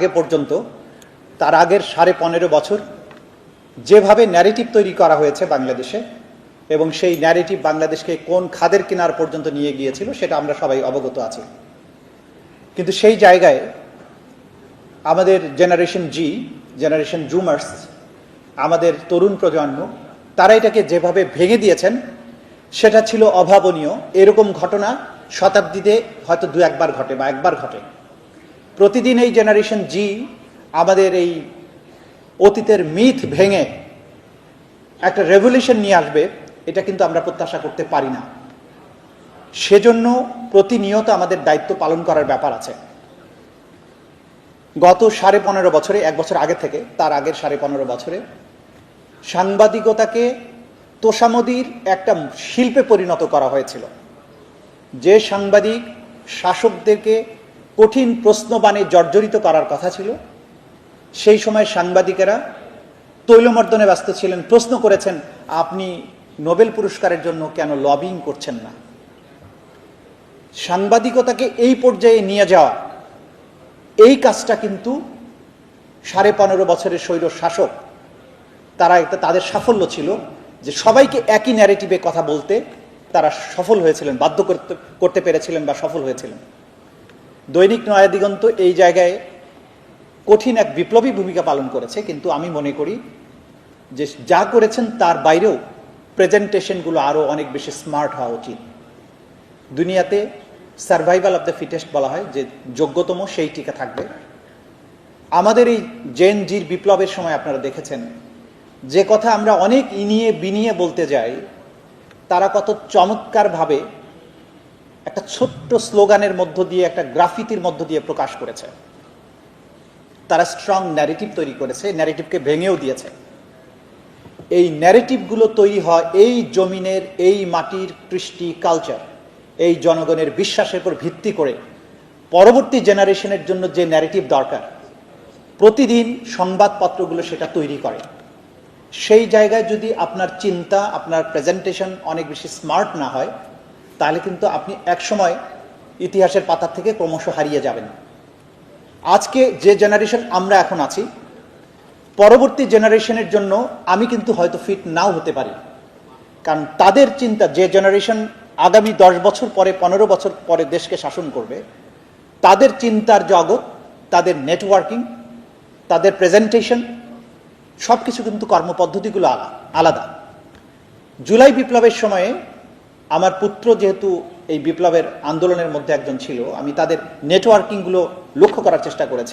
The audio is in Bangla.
আগে পর্যন্ত, তার আগের সাড়ে পনেরো বছর যেভাবে ন্যারেটিভ তৈরি করা হয়েছে বাংলাদেশে এবং সেই ন্যারেটিভ বাংলাদেশকে কোন খাদের কিনার পর্যন্ত নিয়ে গিয়েছিল সেটা আমরা সবাই অবগত আছি। কিন্তু সেই জায়গায় আমাদের জেনারেশন জি জেনারেশন জুমার্স আমাদের তরুণ প্রজন্ম, তারা এটাকে যেভাবে ভেঙে দিয়েছেন, সেটা ছিল অভাবনীয়। এরকম ঘটনা শতাব্দীতে হয়তো দু একবার ঘটে বা একবার ঘটে। প্রতিদিন এই জেনারেশন জি আমাদের এই অতীতের মিথ ভেঙে একটা রেভলিউশন নিয়ে আসবে, এটা কিন্তু আমরা প্রত্যাশা করতে পারি না। সেজন্য প্রতিনিয়ত আমাদের দায়িত্ব পালন করার ব্যাপার আছে। গত সাড়ে পনেরো বছরে, এক বছর আগে থেকে, তার আগের সাড়ে পনেরো বছরে, সাংবাদিকতাকে তোষামদির একটা শিল্পে পরিণত করা হয়েছিল। যে সাংবাদিক শাসকদেরকে কঠিন প্রশ্নবাণে জর্জরিত করার কথা ছিল। সেই সময় সাংবাদিকেরা তৈলমর্দনে ব্যস্ত ছিলেন, প্রশ্ন করেছেন, আপনি নোবেল পুরস্কারের জন্য কেন লবিং করছেন না? সাংবাদিকতাকে এই পর্যায়ে নিয়ে যাওয়া, এই কাজটা কিন্তু সাড়ে পনেরো বছরের স্বৈর শাসক, তারা একটা, তাদের সাফল্য ছিল যে সবাইকে একই ন্যারেটিভে কথা বলতে তারা সফল হয়েছিলেন, বাধ্য করতে করতে পেরেছিলেন বা সফল হয়েছিলেন। দৈনিক নয়া দিগন্ত এই জায়গায় কঠিন এক বিপ্লবী ভূমিকা পালন করেছে, কিন্তু আমি মনে করি যে যা করেছেন তার বাইরেও প্রেজেন্টেশনগুলো আরও অনেক বেশি স্মার্ট হওয়া উচিত। দুনিয়াতে সার্ভাইভাল অফ দ্য ফিটেস্ট বলা হয়, যে যোগ্যতম সেই টিকে থাকবে। আমাদের এই জেন জির বিপ্লবের সময় আপনারা দেখেছেন, যে কথা আমরা অনেক ইনিয়ে বিনিয়ে বলতে যাই, তারা কত চমৎকারভাবে একটা ছোট্ট স্লোগানের মধ্য দিয়ে, একটা গ্রাফিতির মধ্য দিয়ে প্রকাশ করেছে। তারা স্ট্রং ন্যারেটিভ তৈরি করেছে ন্যারেটিভকে ভেঙেও দিয়েছে। এই ন্যারেটিভগুলো তৈরি হয় এই জমিনের, এই মাটির কৃষ্টি কালচার এই জনগণের বিশ্বাসের উপর ভিত্তি করে পরবর্তী জেনারেশনের জন্য যে ন্যারেটিভ দরকার, প্রতিদিন সংবাদপত্রগুলো সেটা তৈরি করে। সেই জায়গায় যদি আপনার চিন্তা, আপনার প্রেজেন্টেশন অনেক বেশি স্মার্ট না হয় তাহলে কিন্তু আপনি একসময় ইতিহাসের পাতা থেকে ক্রমশ হারিয়ে যাবেন। আজকে যে জেনারেশন আমরা এখন আছি, পরবর্তী জেনারেশনের জন্য আমি কিন্তু হয়তো ফিট নাও হতে পারি। কারণ তাদের চিন্তা যে জেনারেশন আগামী দশ বছর পরে, পনেরো বছর পরে দেশকে শাসন করবে, তাদের চিন্তার জগৎ, তাদের নেটওয়ার্কিং তাদের প্রেজেন্টেশন সব কিছু কিন্তু কর্মপদ্ধতিগুলো আলাদা। জুলাই বিপ্লবের সময়ে আমার পুত্র যেহেতু এই বিপ্লবের আন্দোলনের মধ্যে একজন ছিল, আমি তাদের নেটওয়ার্কিংগুলো লক্ষ্য করার চেষ্টা করেছি।